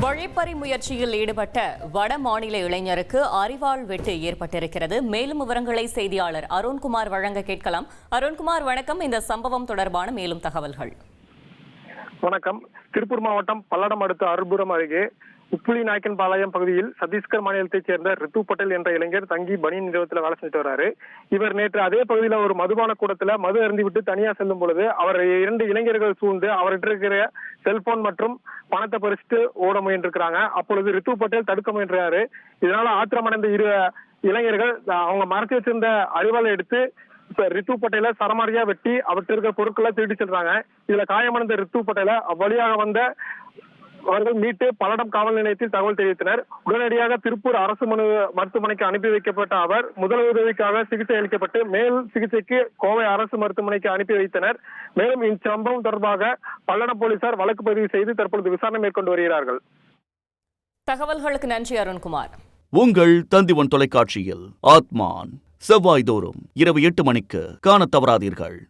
வழிப்பறி முயற்சியில் ஈடுபட்ட வட மாநில இளைஞருக்கு அறிவாள் வெட்டு ஏற்பட்டிருக்கிறது. மேலும் விவரங்களை செய்தியாளர் அருண்குமார் வழங்க கேட்கலாம். அருண்குமார் வணக்கம். இந்த சம்பவம் தொடர்பான மேலும் தகவல்கள். வணக்கம். திருப்பூர் மாவட்டம் பல்லடம் அடுத்த அருள்புரம் அருகே உப்புளி நாயக்கன் பாளையம் பகுதியில் சத்தீஸ்கர் மாநிலத்தைச் சேர்ந்த ரித்து பட்டேல் என்ற இளைஞர் தங்கி பனியன் நிறுவனத்தில் வேலை செஞ்சுட்டு வராரு. இவர் நேற்று அதே பகுதியில் ஒரு மதுபான கூடத்துல மது அருந்திவிட்டு தனியா செல்லும் பொழுது அவர் இரண்டு இளைஞர்கள் சூழ்ந்து அவர்கிட்ட இருக்கிற செல்போன் மற்றும் பணத்தை பறிச்சுட்டு ஓட முயன்றிருக்கிறாங்க. அப்பொழுது ரித்து பட்டேல் தடுக்க முயன்றாரு. இதனால ஆத்திரமடைந்த இரு இளைஞர்கள் அவங்க மறைச்சு வச்சிருந்த அறிவாளை எடுத்து இப்ப ரித்து பட்டேல சரமாரியா வெட்டி அவர்கிட்ட இருக்கிற பொருட்களை திருடி செல்றாங்க. இதுல காயமடைந்த ரித்து பட்டேல அவ்வழியாக வந்த அவர்கள் மீட்டு பல்லடம் காவல் நிலையத்தில் தகவல் தெரிவித்தனர். உடனடியாக திருப்பூர் அரசு மனு மருத்துவமனைக்கு அனுப்பி வைக்கப்பட்ட அவர் முதல் உதவிக்காக சிகிச்சை அளிக்கப்பட்டு மேல் சிகிச்சைக்கு கோவை அரசு மருத்துவமனைக்கு அனுப்பி வைத்தனர். மேலும் இச்சம்பவம் தொடர்பாக பல்லடம் போலீசார் வழக்கு பதிவு செய்து தற்பொழுது விசாரணை மேற்கொண்டு வருகிறார்கள். தகவல்களுக்கு நன்றி அருண்குமார். உங்கள் தந்திவன் தொலைக்காட்சியில் ஆத்மான். செவ்வாய்தோறும் இரவு எட்டு மணிக்கு காணத் தவறாதீர்கள்.